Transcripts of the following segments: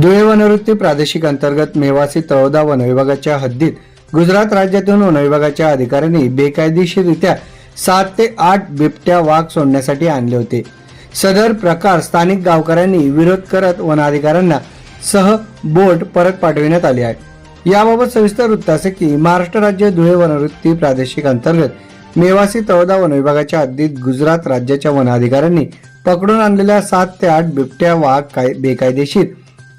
धुळे वनवृत्ती प्रादेशिक अंतर्गत मेवासी तळोदा वन विभागाच्या हद्दीत गुजरात राज्यातून वन विभागाच्या अधिकाऱ्यांनी बेकायदेशीररित्या सात ते आठ बिबट्या वाघ सोडण्यासाठी आणले होते. सदर प्रकार स्थानिक गावकऱ्यांनी विरोध करत वनाधिकाऱ्यांना सह बोट परत पाठविण्यात आली आहे. याबाबत सविस्तर वृत्त असे की महाराष्ट्र राज्य धुळे वनवृत्ती प्रादेशिक अंतर्गत मेवासी तळोदा वन विभागाच्या हद्दीत गुजरात राज्याच्या वनाधिकाऱ्यांनी पकडून आणलेल्या सात ते आठ बिबट्या वाघ काय बेकायदेशीर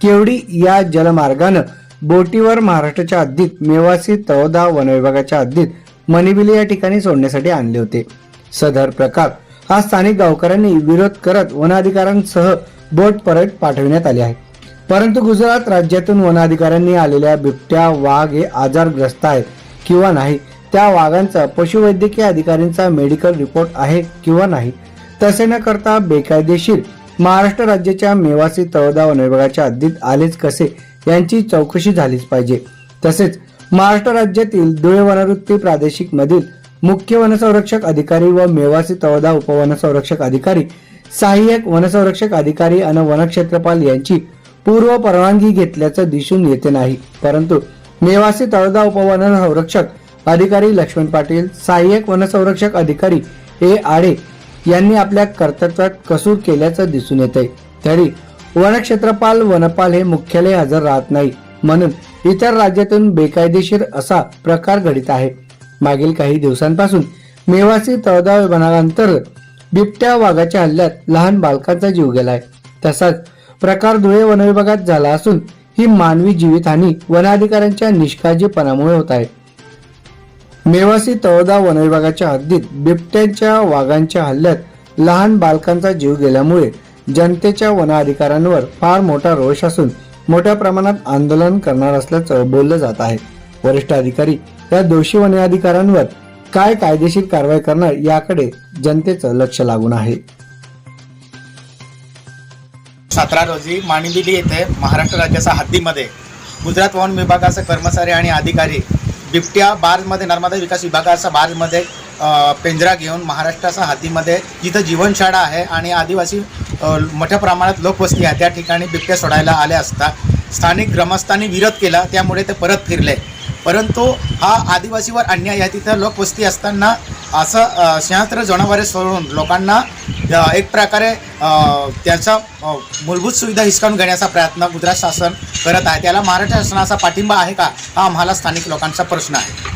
केवडी या जलमार्गानं बोटीवर महाराष्ट्राच्या हद्दीत मेवासी तळोदा वनविभागाच्या हद्दीत मनिबिली या ठिकाणी सोडण्यासाठी आणले होते. सदर प्रकार हा स्थानिक गावकऱ्यांनी विरोध करत वनाधिकाऱ्यांसह बोट परत पाठविण्यात आली आहे. परंतु गुजरात राज्यातून वनाधिकाऱ्यांनी आलेल्या बिबट्या वाघ हे आजारग्रस्त आहेत किंवा नाही त्या वाघांचा पशुवैद्यकीय अधिकाऱ्यांचा मेडिकल रिपोर्ट आहे किंवा नाही तसे न करता बेकायदेशीर महाराष्ट्र राज्याच्या मेवासी तळोदा वन विभागाच्या हद्दीत आलेच कसे यांची चौकशी झालीच पाहिजे. तसेच महाराष्ट्र राज्यातील धुळे वनवृत्ती प्रादेशिक मधील मुख्य वनसंरक्षक अधिकारी व मेवासी तळोदा उपवनसंरक्षक अधिकारी सहाय्यक वनसंरक्षक अधिकारी आणि वनक्षेत्रपाल यांची पूर्व परवानगी घेतल्याचं दिसून येते नाही. परंतु मेवासी तळोदा उपवन संरक्षक अधिकारी लक्ष्मण पाटील सहाय्यक वनसंरक्षक अधिकारी ए आडे यांनी आपल्या कर्तव्यात कसूर केल्याचं दिसून येते तरी वनक्षेत्रपाल वनपाल हे मुख्यालय हजर राहत नाही म्हणून इतर राज्यातून बेकायदेशीर असा प्रकार घडित आहे. मागील काही दिवसांपासून मेवासी तळदाव विभागांतर्गत बिबट्या वाघाच्या हल्ल्यात लहान बालकांचा जीव गेलाय. तसाच प्रकार धुळे वनविभागात झाला असून ही मानवी जीवितहानी वनाधिकाऱ्यांच्या निष्काळजीपणामुळे होत आहे. मेवासी तळोदा वनविभागाच्या हद्दीत बिबट्यांच्या वाघांच्या हल्ल्यात लहान बालकांचा जीव गेल्यामुळे जनतेच्या वन अधिकाऱ्यांवर फार मोठा रोष असून मोठ्या प्रमाणात आंदोलन करणार असल्याचं बोललं जात आहे. वरिष्ठ अधिकारी या दोषी वन अधिकाऱ्यांवर काय कायदेशीर कारवाई करणार याकडे जनतेचं लक्ष लागून आहे. सतरा रोजी माणिबिली येथे महाराष्ट्र राज्याच्या हद्दीमध्ये गुजरात वन विभागाचे कर्मचारी आणि अधिकारी बिबट्या बार्जमध्ये नर्मदा विकास विभागाचा बार्जमध्ये पेंजरा पिंजरा घेऊन महाराष्ट्राच्या हातीमध्ये जिथं जीवनशाळा आहे आणि आदिवासी मोठ्या प्रमाणात लोकवस्ती आहे. त्या ठिकाणी बिबट्या सोडायला आल्या असता स्थानिक ग्रामस्थांनी विरोध केला त्यामुळे ते परत फिरले. परंतु हा आदिवासीवर अन्याय आहे. तिथं लोकवस्ती असताना असं अ, जनावरे सोडून लोकांना एक प्रकारे अ, त्याचा मूलभूत सुविधा हिसकावून घेण्याचा प्रयत्न गुजरात शासन करत आहे. त्याला महाराष्ट्र शासनाचा पाठिंबा आहे का? हा आम्हाला स्थानिक लोकांचा प्रश्न आहे.